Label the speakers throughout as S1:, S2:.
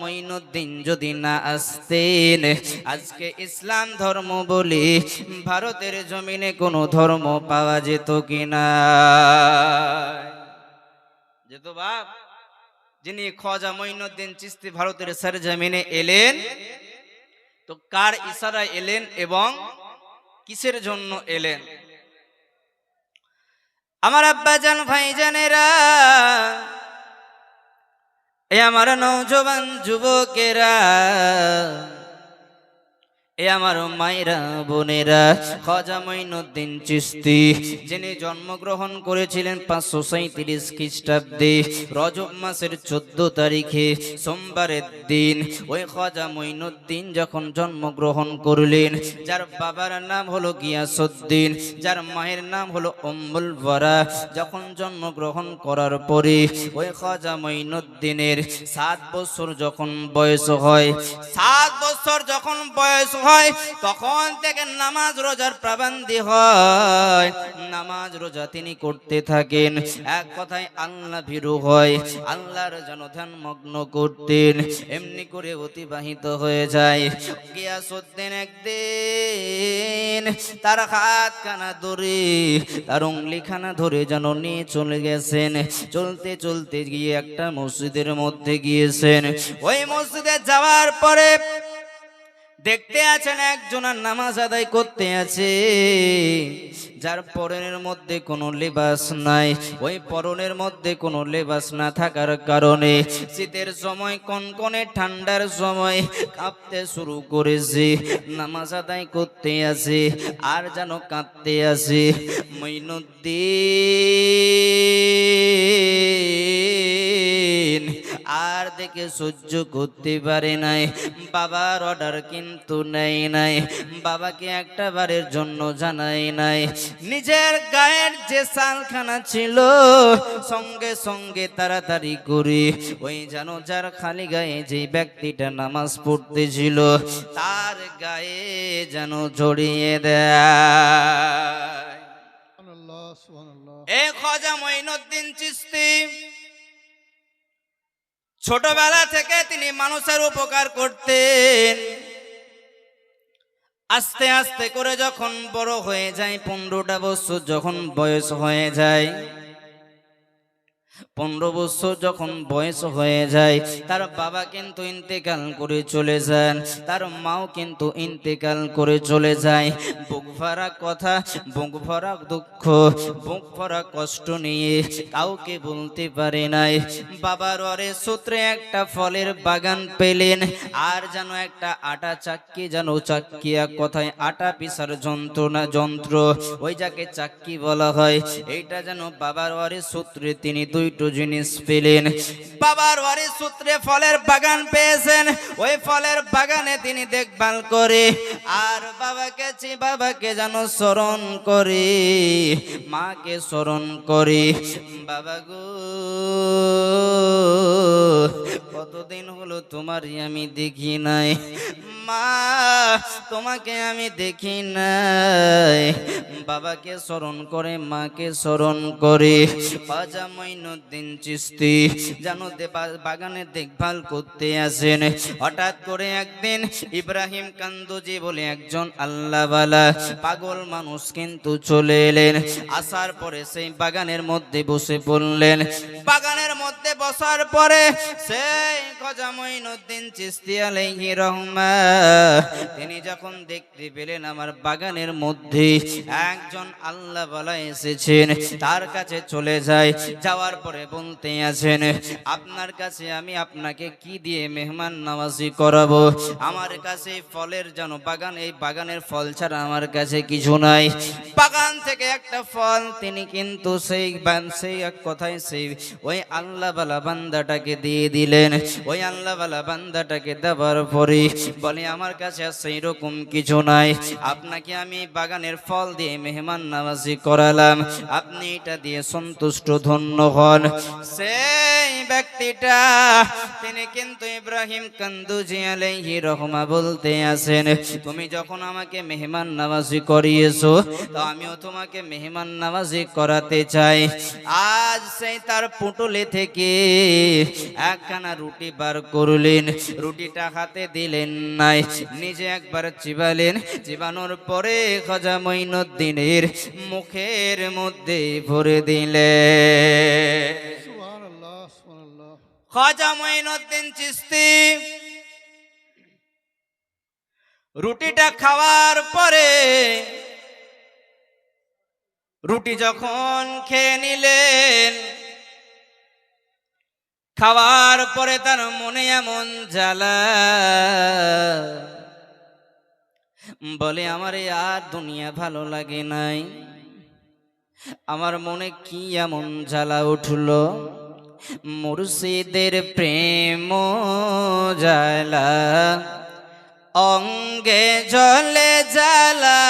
S1: মঈনুদ্দিন যদি না আসতেন, আজকে ইসলাম ধর্ম বলি, ভারতের জমিনে কোনো ধর্ম পাওয়া যেত কিনা যেত বাপ, যিনি খোয়াজা মঈনুদ্দিন চিস্তি ভারতের সার জমিনে এলেন, তো কার ইশারা এলেন এবং কিসের জন্য এলেন? আমার আব্বাজান ভাইজানেরা এ আমার নৌজবান যুবকেরা এ আমার মায়েরা, বোনেরা, খাজা মঈনুদ্দিন চিস্তি যিনি জন্মগ্রহণ করেছিলেন পাঁচশো সাঁত্রিশ খ্রিস্টাব্দে রজব মাসের চোদ্দ তারিখে, সোমবারের দিন। ওই খাজা মঈনুদ্দিন যখন জন্মগ্রহণ করলেন, যার বাবার নাম হলো গিয়াসুদ্দিন যার মায়ের নাম হলো অম্বুল বরা যখন জন্মগ্রহণ করার পরে ওই খাজা মঈনুদ্দিনের সাত বছর যখন বয়স হয়, সাত বছর যখন বয়স হয়, তখন থেকে নামাজ রোজার প্রাবন্দি হয়। নামাজ রোজা তিনি করতে থাকেন। এক কথায় আল্লাহ ভীরু হয়, আল্লাহর জনধ্যান মগ্ন করতেন, এমনি করে অতিবাহিত হয়ে যায়। গিয়াসুদ্দিন একদিন তার হাতখানা ধরে, তার উংলিখানা ধরে যেন নিয়ে চলে গেছেন। চলতে চলতে গিয়ে একটা মসজিদের মধ্যে গিয়েছেন। ওই মসজিদে যাওয়ার পরে দেখতে আছেন একজনের নামাজ আদায় করতে আছে। যার পরনের মধ্যে কোনো লেবাস নাই, ওই পরনের মধ্যে কোনো লেবাস না থাকার কারণে শীতের সময়, কনকনে ঠান্ডার সময় কাঁপতে শুরু করেছে, নামাজ আদায় করতে আছে, আর যেন কাঁদতে আছে। মইনুদ্দিন আর দেখে সহ্য করতে পারে নাই। বাবার অর্ডার কিন্তু নেই নাই। বাবাকে একটা বারের জন্য জানাই নাই। নিজের গায়ের যে সালখানা ছিল সঙ্গে সঙ্গে তাড়াতাড়ি করে ওই যেন যার খালি গায়ে যে ব্যক্তিটা নামাজ পড়তেছিল তার গায়ে যেন জড়িয়ে দেয়। এ খজা মঈনুদ্দিন চিস্তি ছোটবেলা থেকে তিনি মানুষের উপকার করতেন। আস্তে আস্তে করে যখন বড় হয়ে যায়, পনেরোটা বছর যখন বয়স হয়ে যায় পনেরো বছর যখন বয়স হয়ে যায়, তার বাবা কিন্তু ইন্তেকাল করে চলে যান, তার মাও কিন্তু ইন্তেকাল করে চলে যায়। বুক ভরা কথা, বুক ভরা দুঃখ, বুক ভরা কষ্ট নিয়ে কাউকে বলতে পারে নাই। বাবার ওরে সূত্রে একটা ফলের বাগান পেলেন, আর যেন একটা আটা চাক্কি, যেন চাক্কিয়া কথায় আটা পিসার যন্ত্রণা, যন্ত্র, ওই যাকে চাক্কি বলা হয়। এইটা যেন বাবার ওয়ারি সূত্রে তিনি দুইটো জিনিস পেলেন। বাবার ওয়ারি সূত্রে ফলের বাগান পেয়েছেন। ওই ফলের বাগানে তিনি দেখভাল করে, আর বাবাকে বাবাকে যেন স্মরণ করে, মাকে স্মরণ করে। বাবা গো, কতদিন হলো তোমারই আমি দেখি নাই। মা, তোমাকে আমি দেখি নাই। বাবাকে স্মরণ করে, মাকে স্মরণ করে। পাজা মঈনুদ্দিন চিস্তি জানো বাগানে দেখভাল করতে আসেন। হঠাৎ করে একদিন ইব্রাহিম কান্দুজি বলে একজন আল্লাহওয়ালা পাগল মানুষ কিন্তু চলে এলেন। আসার পরে সেই বাগানের মধ্যে বসে পড়লেন। বাগানের মধ্যে বসার পরে সেই খজা মঈনুদ্দিন চিস্তি আলাইহি রহমা তিনি যখন দেখতে পেলেন আমার বাগানের মধ্যে একজন আল্লাহ বলা এসেছেন, তার কাছে চলে যায়, যাওয়ার পরে বলতে আছেন, আপনার কাছে আমি আপনাকে কি দিয়ে মেহমান নামাজি করাবো? আমার কাছে ফলের যেন বাগান, এই বাগানের ফল ছাড়া আমার কাছে কিছু নাই। বাগান থেকে একটা ফল তিনি কিন্তু সেই সেই এক কথায় সেই ওই আল্লাহ বালা বান্দাটাকে দিয়ে দিলেন। ওই আল্লাহ বালা বান্দাটাকে দেওয়ার পরে বলে আমার কাছে সেই রকম কিছু নাই। আপনাকে আমি বাগানের ফল দিয়ে মেহমান নামাজি করালাম। আপনি এটা দিয়ে সন্তুষ্ট ধন্য হন। সেই ব্যক্তিটা, তিনি কিন্তু ইব্রাহিম কান্দুজি আলাইহি রহমা বলতে আছেন, তুমি যখন আমাকে মেহমান নামাজি করিয়েছো, তো আমিও তোমাকে মেহমান নামাজি করাতে চাই। আজ সেই তার পুটুলে থেকে একখানা রুটি বার করলেন। রুটিটা হাতে দিলেন নাই নিজে একবার চিবালেন চিবানোর পরে খাজা মঈনুদ্দিনের মুখের মধ্যে ভরে দিলে. খাজা মঈনুদ্দিন চিস্তি রুটিটা খাওয়ার পরে রুটি যখন খেয়ে নিলেন খাওয়ার পরে তার মনে এমন জ্বালা। বলে, আমার আর দুনিয়া ভালো লাগে নাই। আমার মনে কি এমন জ্বালা উঠল? মুর্শিদের প্রেম জ্বালা। অঙ্গে জলে জ্বালা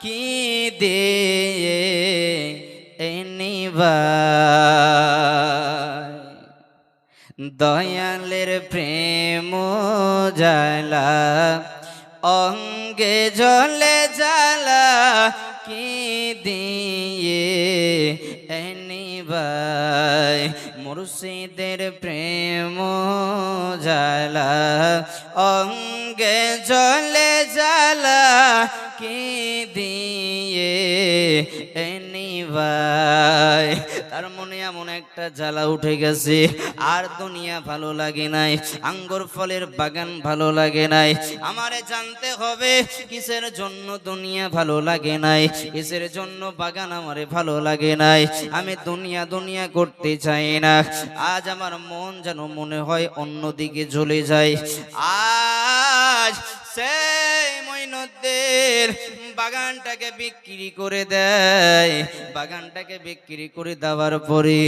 S1: কি দিয়ে এনিবা দয়ালের প্রেম জ্বালা অঙ্গে জলে জালা কি দিয়ে এনিবাই মুর্শিদের প্রেম জ্বালা অঙ্গে জলে জ্বালা, কি দিয়ে এনিবাই এমন একটা জ্বালা উঠে গেছে। আর দুনিয়া ভালো লাগে নাই, আঙ্গুর ফলের বাগান ভালো লাগে নাই। আমারে জানতে হবে, কিসের জন্য দুনিয়া ভালো লাগে নাই? কিসের জন্য বাগান আমারে ভালো লাগে নাই? আমি দুনিয়া দুনিয়া করতে চাই না। আজ আমার মন যেন মনে হয় অন্যদিকে চলে যায়। আজ সেই মইনুদ্দিন বাগানটাকে বিক্রি করে দেয়। বাগানটাকে বিক্রি করে দেওয়ার পরে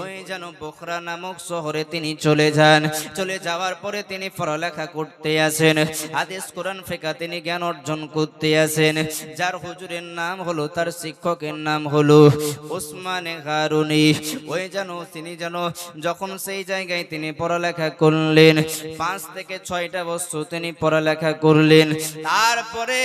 S1: ওই যেন বখরা নামক শহরে তিনি চলে যান। চলে যাওয়ার পরে তিনি পড়ালেখা করতে আসেন। আদেশ কোরআন ফেকা তিনি জ্ঞান অর্জন করতে আসেন। যার হুজুরের নাম হলো, তার শিক্ষকের নাম হলো ওসমানে হারুনি ওই যেন, তিনি যেন যখন সেই জায়গায় তিনি পড়ালেখা করলেন, পাঁচ থেকে ছয়টা বছর তিনি পড়ালেখা করলেন। তারপরে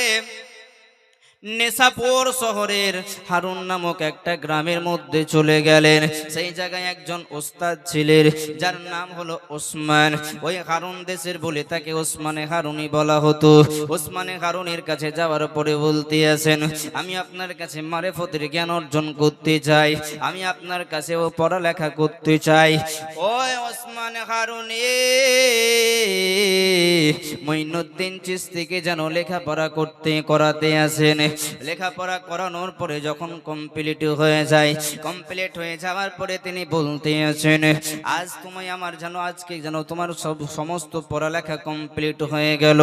S1: নেশাপুর শহরের হারুন নামক একটা গ্রামের মধ্যে চলে গেলেন। সেই জায়গায় একজন ওস্তাদ ছিলেন, যার নাম হলো ওসমান। ওই হারুন দেশের বলে তাকে ওসমানে হারুনি বলা হতো। ওসমানে হারুনের কাছে যাওয়ার পরে বলতে আছেন, আমি আপনার কাছে মারেফতের জ্ঞান অর্জন করতে চাই। আমি আপনার কাছে ও পড়ালেখা করতে চাই। ওই ওসমানে হারুনি মঈনুদ্দিন চিস্তিকে যেন লেখাপড়া করতে করাতে আসেন। লেখাপড়া করানোর পরে যখন কমপ্লিট হয়ে যায় কমপ্লিট হয়ে যাওয়ার পরে তিনি বলতে আছেন আজ তুমি আমার যেন, আজকে যেন তোমার সব সমস্ত পড়ালেখা কমপ্লিট হয়ে গেল।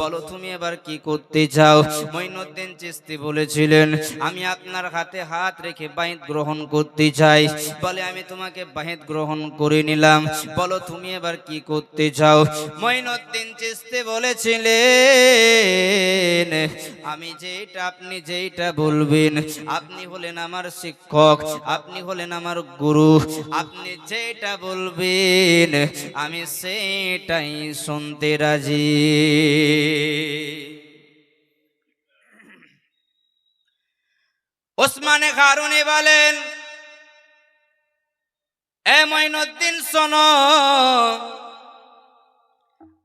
S1: বলো তুমি এবার কি করতে চাও? মঈনুদ্দিন চিস্তি বলেছিলেন, আমি আপনার হাতে হাত রেখে বাইত গ্রহণ করতে চাই। বলে, আমি তোমাকে বাহিত গ্রহণ করে নিলাম। বলো তুমি এবার কি করতে চাও? মঈনুদ্দিন চিস্তি বলেছিলেন, আমি যেটা আপনি যেইটা বলবেন, আপনি হলেন আমার শিক্ষক, আপনি হলেন আমার গুরু, আপনি যেটা বলবেন, আমি সেটাই শুনতে রাজি। ওসমানে কারণে বলেন, এ মঈনুদ্দিন, শোনো,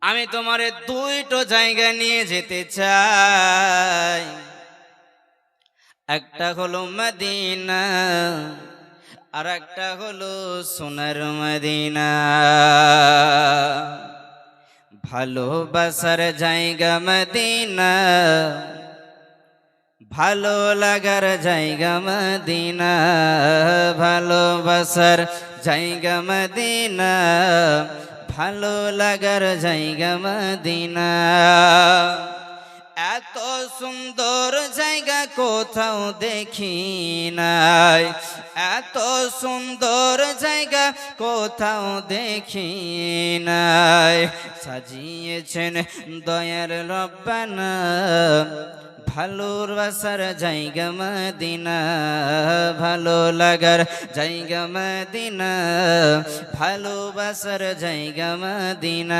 S1: আমি তোমারে দুইটো জায়গা নিয়ে যেতে চাই। একটা হলো মদিনা আর একটা হলো সোনার মদিনা। ভালোবাসার জায়গা মদিনা, ভালো লাগার জায়গা মদিনা ভালোবাসার জায়গা মদিনা, ভালো লাগার জায়গা মদিনা। সুন্দর জায়গা কোথাও দেখি নাই। এত সুন্দর জায়গা কোথাও দেখি নাই। সাজিয়েছেন দয়ার রব্বানা। ভালোর বাসার জায়গা মদিনা, ভালো লাগার জায়গা মদিনা ভালোবাসার জায়গা মদিনা।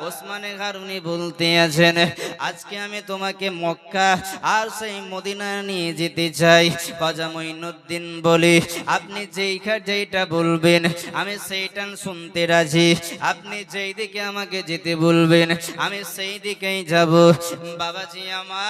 S1: ওসমানে গারুনি বলতে আছেন, আজকে আমি তোমাকে মক্কা আর সেই মদিনা নিয়ে যেতে চাই। কাজা মঈনুদ্দিন বলি, আপনি যেই খা- যেইটা বলবেন, আমি সেইটা শুনতে রাজি। আপনি যেই দিকে আমাকে যেতে বলবেন, আমি সেই দিকেই যাব। বাবাজি আমার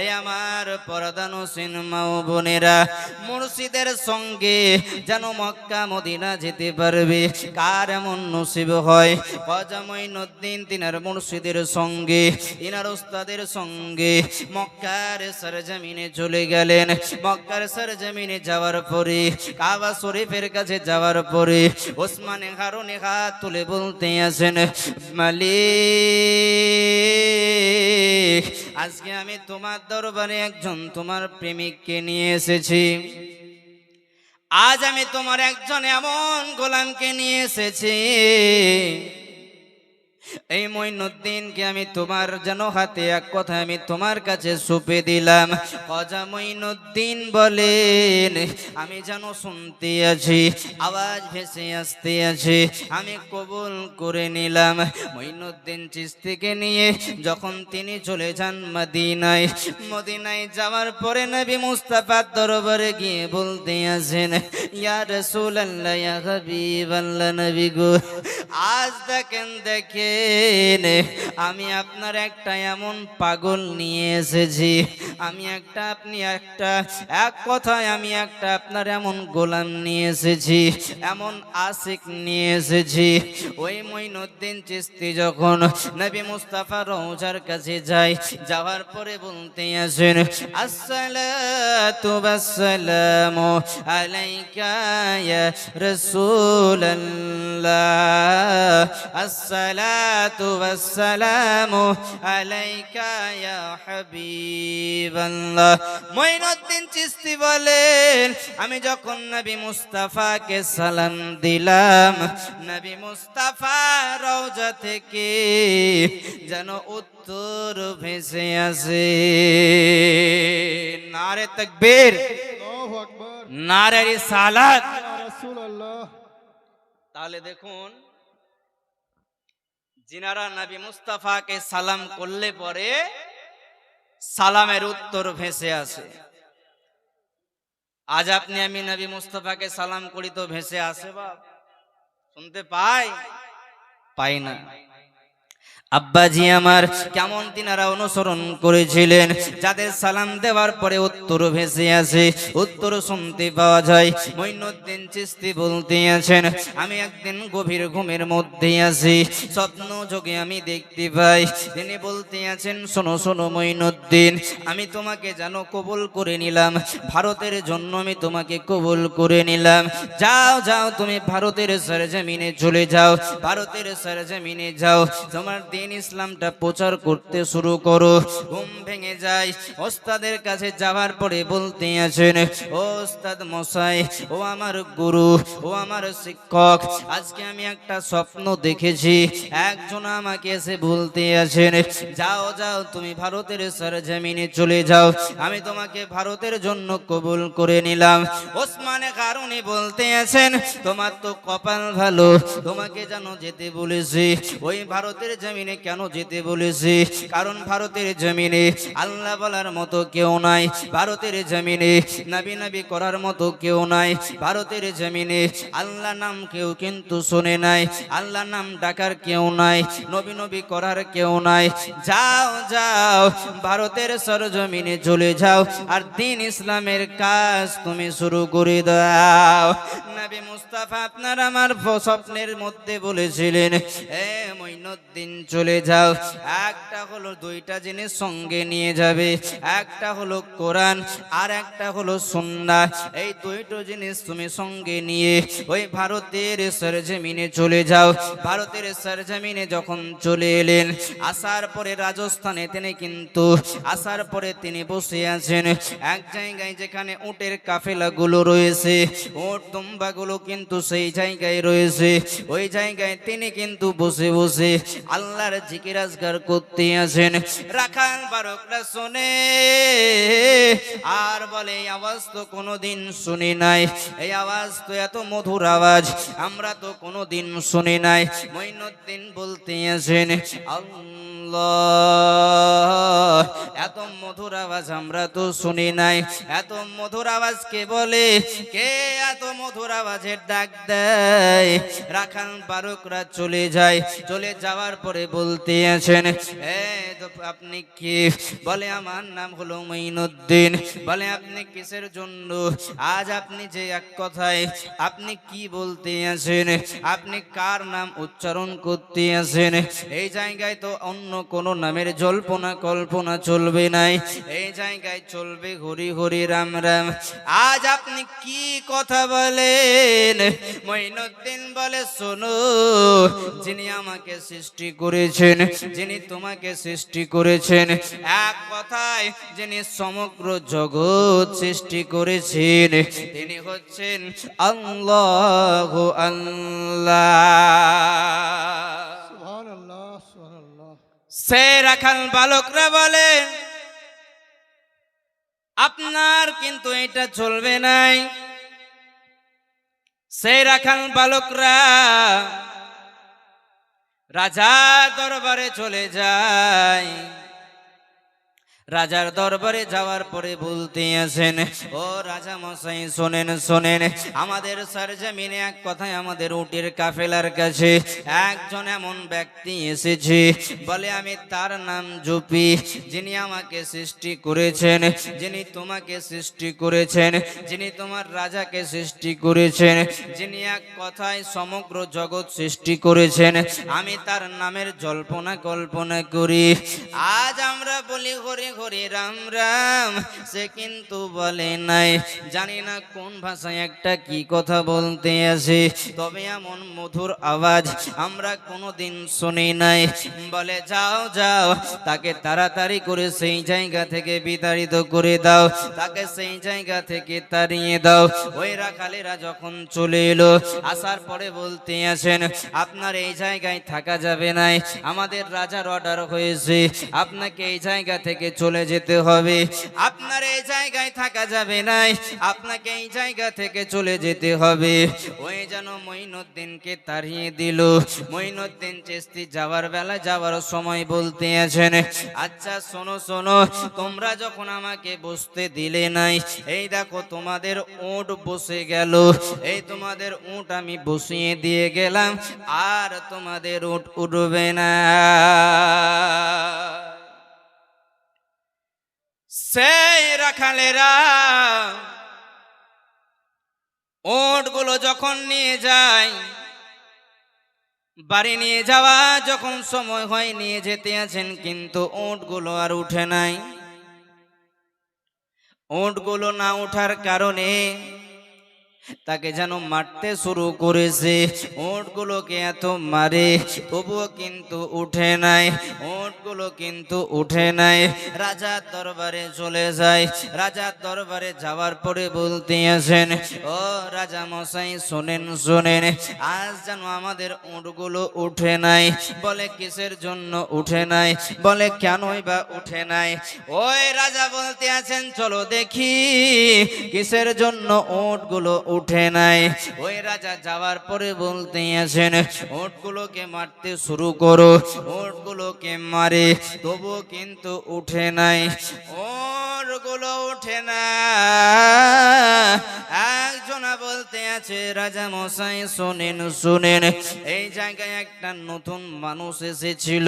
S1: এই আমার পরদান হোসেন মাও বোনেরা, মুর্শিদের সঙ্গে যেন মক্কা, মদিনা যেতে পারবে। কার এমন নসিব হয়? নদ্দিন তিনার মুর্শিদের সঙ্গে ইনার ওস্তাদের সঙ্গে। মক্কার সরজমিনে চলে গেলেন। মক্কার সরজমিনে যাওয়ার পরে, কাবা শরীফের কাছে যাওয়ার পরে ওসমানে হারুনে হাত তুলে বলতে আছেন মালিক, আজকে আমি তোমার দরবারে একজন তোমার প্রেমিককে নিয়ে এসেছি। আজ আমি তোমার একজন এমন গোলামকে নিয়ে এসেছি। এই মঈনুদ্দিনকে আমি তোমার যেন হাতে এক কথা আমি তোমার কাছে সুপে দিলাম। কজা মঈনুদ্দিন বলেন, আমি যেন শুনতে আছি, আওয়াজ ভেসে আসতে আছে, আমি কবুল করে নিলাম। মঈনুদ্দিন চিস্তিকে নিয়ে যখন তিনি চলে যান মদিনায় মদিনায় যাওয়ার পরে নবী মুস্তাফার দরবারে গিয়ে বলতে আছেন ইয়া রাসূলুল্লাহ, ইয়া হাবিবাল্লাহ নবী গো, আজ দেখেন আমি আপনার একটা এমন পাগল নিয়ে এসেছি। আমি একটা, আপনি একটা, এক কথায় আমি একটা আপনার এমন গোলাম নিয়ে এসেছি, এমন আশিক নিয়ে এসেছি। ওই মঈনুদ্দিন চিস্তি যখন নবী মুস্তাফা রৌজার কাছে যায়, যাওয়ার পরে বলতে আসেন, আসসালাতু ওয়াসসালামু আলাইকা ইয়া রাসূলাল্লাহ। ইয়া হাবিবাল্লাহ মঈনুদ্দিন চিস্তি বলেন আমি যখন নবী মুস্তাফাকে সালাম দিলাম নবী মুস্তাফা রওজা থেকে যেন উত্তর ভেসে আসে। নারে তাকবীর নারে
S2: রাসূলুল্লাহ।
S1: তাহলে দেখুন জিনারা নবী মুস্তাফাকে সালাম করলে পরে সালামের উত্তর ভেসে আসে। আজ আপনি আমি নবী মুস্তাফাকে সালাম করি তো ভেসে আসে বাপ। শুনতে পাই? পাই না। আব্বাজি আমার, কেমন তিনারা অনুসরণ করেছিলেন? যাদের সালাম দেওয়ার পরে উত্তর ভেসে আসে, উত্তর শুনতে পাওয়া যায়। মঈনুদ্দিন চিস্তি বলতে আছেন, আমি একদিন গভীর ঘুমের মধ্যে আছি, স্বপ্ন যোগে আমি দেখতে পাই। তিনি বলতে আছেন, শোনো শোনো মঈনুদ্দিন আমি তোমাকে যেন কবুল করে নিলাম, ভারতের জন্য আমি তোমাকে কবুল করে নিলাম। যাও যাও, তুমি ভারতের সরজমিনে চলে যাও, ভারতের সরজমিনে যাও, তোমার দিন ইসলামটা প্রচার করতে শুরু করো। ঘুম ভেঙে যায়। ওস্তাদের কাছে যাওয়ার পরে বলতে আছেন ওস্তাদ মশাই, ও আমার গুরু, ও আমার শিক্ষক, আজকে আমি একটা স্বপ্ন দেখেছি। একজন আমাকে এসে বলতে আছেন যাও যাও, তুমি ভারতের সরজমিনে চলে যাও। আমি তোমাকে ভারতের জন্য কবুল করে নিলাম। ওসমানে কারণে বলতে আছেন, তোমার তো কপাল ভালো, তোমাকে যেন যেতে বলেছি। ওই ভারতের জমিনে কেন যেতে বলেছি? কারণ ভারতের জমিনে আল্লাহ বলার মতো কেউ নাই। ভারতের জমিনে নবী নবী করার মতো কেউ নাই। ভারতের জমিনে আল্লাহ নাম কেউ কিন্তু শোনে নাই। আল্লাহ নাম ডাকার কেউ নাই। নবী নবী করার কেউ নাই। যাও যাও, ভারতের সরজমিনে চলে যাও। আর দিন ইসলামের কাজ তুমি শুরু করে দাও। নবী মুস্তাফা আপনার আমার স্বপ্নের মধ্যে বলেছিলেন, এ মঈনুদ্দিন, চলে যাও। একটা হলো দুইটা জিনিস সঙ্গে নিয়ে যাবে, একটা হলো কোরআন আর একটা হলো সুন্না। এই দুইটো জিনিস তুমি সঙ্গে নিয়ে ওই ভারতের সরজমিনে চলে যাও। ভারতের সরজমিনে যখন চলে এলেন, আসার পরে রাজস্থানে তিনি কিন্তু, আসার পরে তিনি বসে আছেন। এক জায়গায় যেখানে উটের কাফেলাগুলো রয়েছে, উট দুম্বাগুলো কিন্তু সেই জায়গায় রয়েছে। ওই জায়গায় তিনি কিন্তু বসে বসে আল্লাহর জিকির আজগার করতে আছেন রাখাল বারকরা শোনে, আর বলে, এই আওয়াজ তো কোনোদিন শুনি নাই। এই আওয়াজ তো এত মধুর আওয়াজ, আমরা তো কোনোদিন শুনি নাই। মঈনুদ্দিন বলতে আছেন আল্লাহ এত মধুর আওয়াজ আমরা তো শুনি নাই। এত মধুর আওয়াজ কে বলে? কে এত মধুর আওয়াজের ডাক দেয়? বারকরা চলে যায়। চলে যাওয়ার পরে বলতে আছেন আপনি কি? বলে, আমার নাম হলো মঈনুদ্দিন। বলে, আপনি কিসের জন্য? আজ আপনি যে এক কথায় আপনি কি বলতে আছেন আপনি কার নাম উচ্চারণ করতে আছেন এই জায়গায় তো অন্য কোন নামের জল্পনা কল্পনা চলবে নাই। এই জায়গায় চলবে হরি হরি রাম রাম। আজ আপনি কি কথা বলেন? মঈনুদ্দিন বলে, শোনো, যিনি আমাকে সৃষ্টি করেছেন, যিনি তোমাকে সৃষ্টি করেছেন, এক কথায় যিনি সমগ্র জগৎ সৃষ্টি করেছেন, তিনি হচ্ছেন আল্লাহ আল্লাহ। সে রাখাল বালকরা বলে, আপনার কিন্তু এটা চলবে নাই। সেই রাখাল বালকরা রাজা দরবারে চলে যায়। রাজার দরবারে যাওয়ার পরে বলতে আছেন ও রাজা মশাই, শোনেন শোনেন, আমাদের সরজমিনে এক কথায় আমাদের উটের কাফেলার কাছে একজন এমন ব্যক্তি এসেছে, বলে, আমি তার নাম জুপি, যিনি আমাকে সৃষ্টি করেছেন, যিনি তোমাকে সৃষ্টি করেছেন, যিনি তোমার রাজাকে সৃষ্টি করেছেন, যিনি এক কথায় সমগ্র জগৎ সৃষ্টি করেছেন, আমি তার নামের জল্পনা কল্পনা করি। আজ আমরা বলি হরে হরে রাম রাম, সে কিন্তু বলে নাই। জানি না কোন ভাষায় একটা কি কথা বলতে আছে তবে এমন মধুর আওয়াজ আমরা কোনোদিন শুনি নাই। বলে, যাও যাও, তাকে তাড়াতাড়ি করে সেই জায়গা থেকে বিতাড়িত করে দাও, তাকে সেই জায়গা থেকে তাড়িয়ে দাও। ওই রাখালেরা যখন চলে এলো, আসার পরে বলতে আছেন আপনার এই জায়গায় থাকা যাবে নাই, আমাদের রাজার অর্ডার হয়েছে। আপনাকে এই জায়গা থেকে চলে যেতে হবে। আপনার এই জায়গায় থাকা যাবে নাই আপনাকে এই জায়গা থেকে চলে যেতে হবে। ওই যেন মঈনুদ্দিনকে তাড়িয়ে দিল। মঈনুদ্দিন চেস্তি যাওয়ার বেলা যাওয়ার সময় বলতে আছেন আচ্ছা শোনো শোনো, তোমরা যখন আমাকে বসতে দিলে নাই, এই দেখো তোমাদের উট বসে গেল। এই তোমাদের উট আমি বসিয়ে দিয়ে গেলাম, আর তোমাদের উট উঠবে না। সেই রাখালেরা ওটগুলো যখন নিয়ে যায়, বাড়ি নিয়ে যাওয়া যখন সময় হয়, নিয়ে যেতে আছেন, কিন্তু ওটগুলো আর উঠে নাই। ওটগুলো না ওঠার কারণে তাকে যেন মারতে শুরু করেছে। ওটগুলোকে এত মারে, তবুও কিন্তু উঠে নাই। ওটগুলো কিন্তু উঠে নাই। রাজার দরবারে চলে যায়। রাজার দরবারে যাওয়ার পরে বলতে আছেন ও রাজা মশাই শোনেন শোনেন, আজ যেন আমাদের উটগুলো উঠে নাই। বলে, কিসের জন্য উঠে নাই? বলে, কেনই বা উঠে নাই? ওই রাজা বলতে আছেন চলো দেখি, কিসের জন্য উটগুলো উঠে নাই। ওই রাজা যাওয়ার পরে বলতে আছেন উটগুলোকে মারতে শুরু করো, উটগুলোকে মারে তবু কিন্তু উঠে নাই। ওরগুলো ওঠে না। একজনা বলতে আছে, রাজা মশাই, শোনেন শোনেন, এই জায়গায় একটা নতুন মানুষ এসেছিল।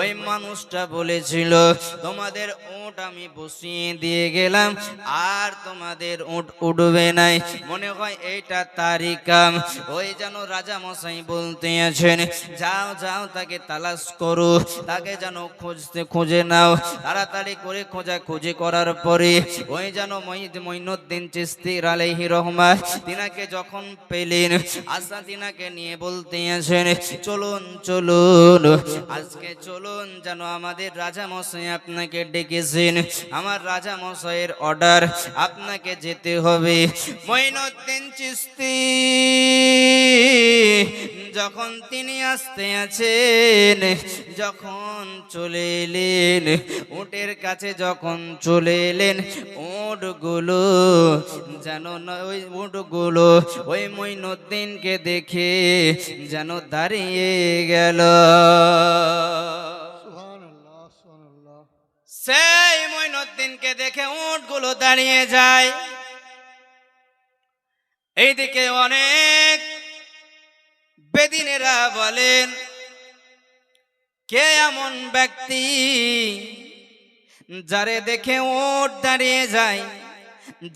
S1: ওই মানুষটা বলেছিল, তোমাদের উট আমি বসিয়ে দিয়ে গেলাম, আর তোমাদের উট উঠবে নাই। মনে হয়, এইটা তারই কাম। ওই যেন রাজা মশাই বলতে আছেন যাও যাও, তাকে তালাশ করো, তাকে যেন খুঁজতে খুঁজে নাও। তাড়াতাড়ি করে খোঁজা খুঁজে করার পরে ওই যেন মঈদ মঈনুদ্দিন চিস্তির আলাইহি রহমান তিনাকে যখন পেলেন, আশা তিনাকে নিয়ে বলতে আছেন চলুন চলুন, আজকে চলুন যেন আমাদের রাজা মশাই আপনাকে ডেকেছেন। আমার রাজা মশাইয়ের অর্ডার আপনাকে যেতে হবে। মঈনুদ্দিন চিস্তি। যখন তিনি আসতে আছেন যখন চলে এলেন উটের কাছে যখন চলে এলেন উটগুলো যেন ন- ওই উটগুলো ওই মঈনুদ্দিনকে দেখে যেন দাঁড়িয়ে গেল। সেই মঈনুদ্দিনকে দেখে উটগুলো দাঁড়িয়ে যায়। এইদিকে অনেক বেদিনেরা বলেন, কে এমন ব্যক্তি যারে দেখে উট দাঁড়িয়ে যায়,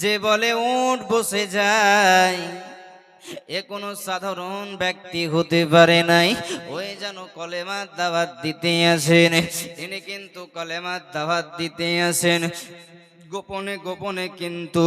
S1: যে বলে উট বসে যায়? এ কোনো সাধারণ ব্যক্তি হতে পারে নাই। ওই যেন কলেমার দাওয়াত দিতে আসেন। তিনি কিন্তু কলেমার দাওয়াত দিতে আসেন। গোপনে গোপনে কিন্তু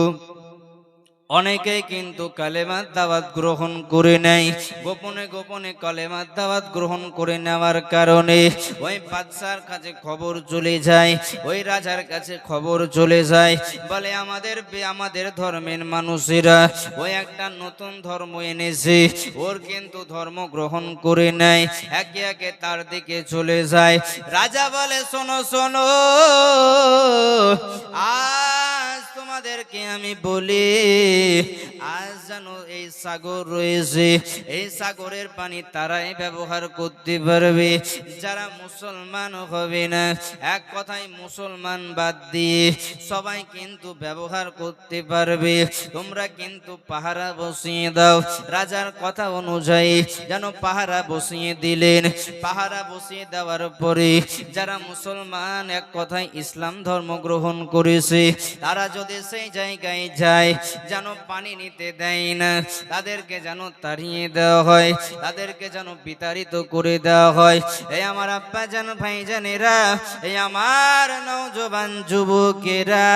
S1: অনেকেই কিন্তু কালেমার দাওয়াত গ্রহণ করে নেয়। গোপনে গোপনে কালেমার দাওয়াত গ্রহণ করে নেওয়ার কারণে ওই বাদশার কাছে খবর চলে যায়, ওই রাজার কাছে খবর চলে যায়। বলে আমাদের আমাদের ধর্মের মানুষেরা, ওই একটা নতুন ধর্ম এনেছে, ওর কিন্তু ধর্ম গ্রহণ করে নেয়, একে একে তার দিকে চলে যায়। রাজা বলে, শোনো শোনো, আজ তোমাদেরকে আমি বলি, আজ যেন এই সাগর রয়েছে, এই সাগরের পানি তারাই ব্যবহার করতে পারবে। যারা মুসলমান হবে না, এক কথায় মুসলমান বাদ দিয়ে সবাই কিন্তু ব্যবহার করতে পারবে। তোমরা কিন্তু পাহারা বসিয়ে দাও, রাজার কথা অনুযায়ী যেন পাহারা বসিয়ে দিলেন। পাহারা বসিয়ে দেওয়ার পরে যারা মুসলমান এক কথায় ইসলাম ধর্ম গ্রহণ করেছে, তারা যদি সেই জায়গায় যায়, যেন পানি নিতে দেয় না। তাদেরকে যেন তাড়িয়ে দেওয়া হয়, তাদেরকে যেন বিতাড়িত করে দেওয়া হয়। এই আমার আব্বা যেন ভাই জানেরা এই আমার নৌজবান যুবকেরা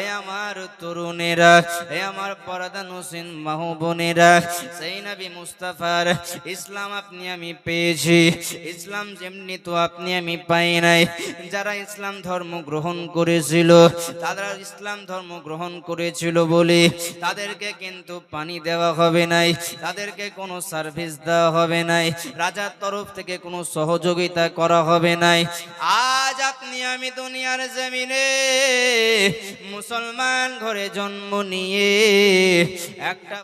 S1: এই আমার তরুণেরা এই আমার পরাদান হোসেন মাহবনেরা সেই নবী মুস্তাফার ইসলাম আপনি আমি পেয়েছি। ইসলাম যেমনি তো আপনি আমি পাই নাই। যারা ইসলাম ধর্ম গ্রহণ করেছিল, তারা ইসলাম ধর্ম গ্রহণ করেছিল বলে তাদেরকে কিন্তু পানি দেওয়া হবে নাই, তাদেরকে কোনো সার্ভিস দেওয়া হবে নাই, রাজার তরফ থেকে কোনো সহযোগিতা করা হবে নাই। আজ আপনি আমি দুনিয়ার জমিনে মুসলমান ঘরে জন্ম নিয়ে একটা